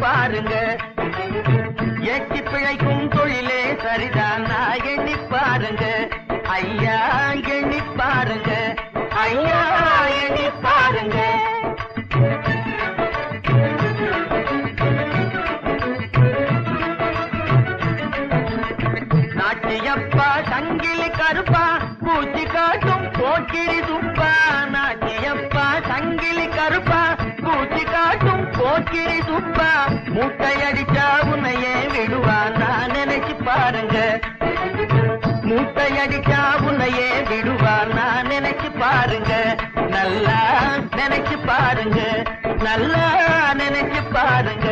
பாருங்க. எட்டி பிழைக்கும் தொழிலே சரிதானா எண்ணி பாருங்க. ஐயா நாட்டியப்பா சங்கிலி கருப்பா பூச்சி காட்டும் போக்கிரி துப்பா. நாட்டியப்பா சங்கிலி கருப்பா பூச்சி காட்டும் போக்கிரி துப்பா. மூட்டை அடிச்சா உன்னையே விடுவா நான் நினைச்சு பாருங்க. மூட்டை அடிச்சா உன்னையே விடுவா நான் நினைச்சு பாருங்க. நல்லா நினைச்சு பாருங்க. நல்லா நினைச்சு பாருங்க.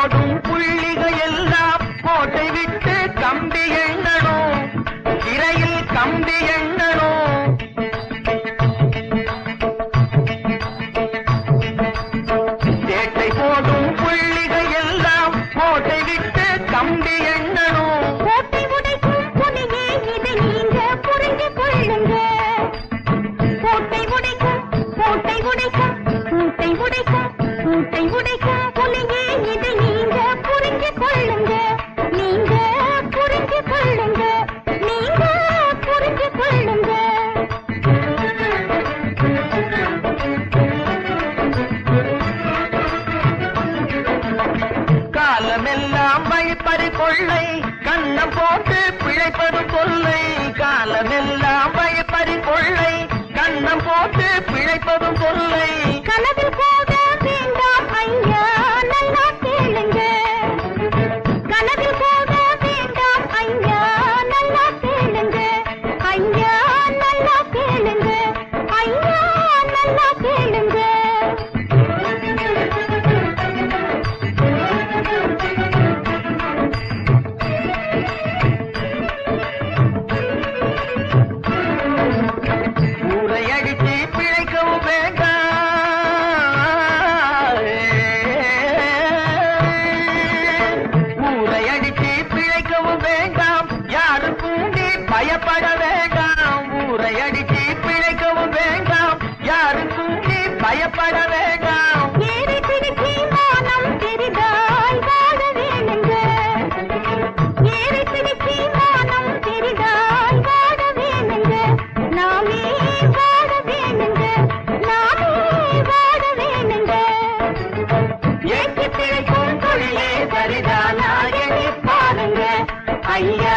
சேட்டை போடும் புள்ளிகள் எல்லாம் கோட்டை விட்டு கம்பி எண்ணணும். சிறையில் கம்பி எண்ணணும். சேட்டை போடும் புள்ளிகள் எல்லாம் கோட்டை விட்டு கம்பி எண்ணணும். கோட்டை உடைக்கும் புலியே இதை நீங்க புரிந்து கொள்ளுங்க. கோட்டை உடைக்கும் கோட்டை உடைக்கும் கூட்டை உடைக்கும் கூட்டை உடைக்கும். காலமெல்லாம் கொள்ளை கண்ணம் போட்டு பிழைப்பது கொள்ளை காலமெல்லாம் வழிப்பறி கொள்ளை கண்ணம் போட்டு பிழைப்பதும் கொள்ளை. Are you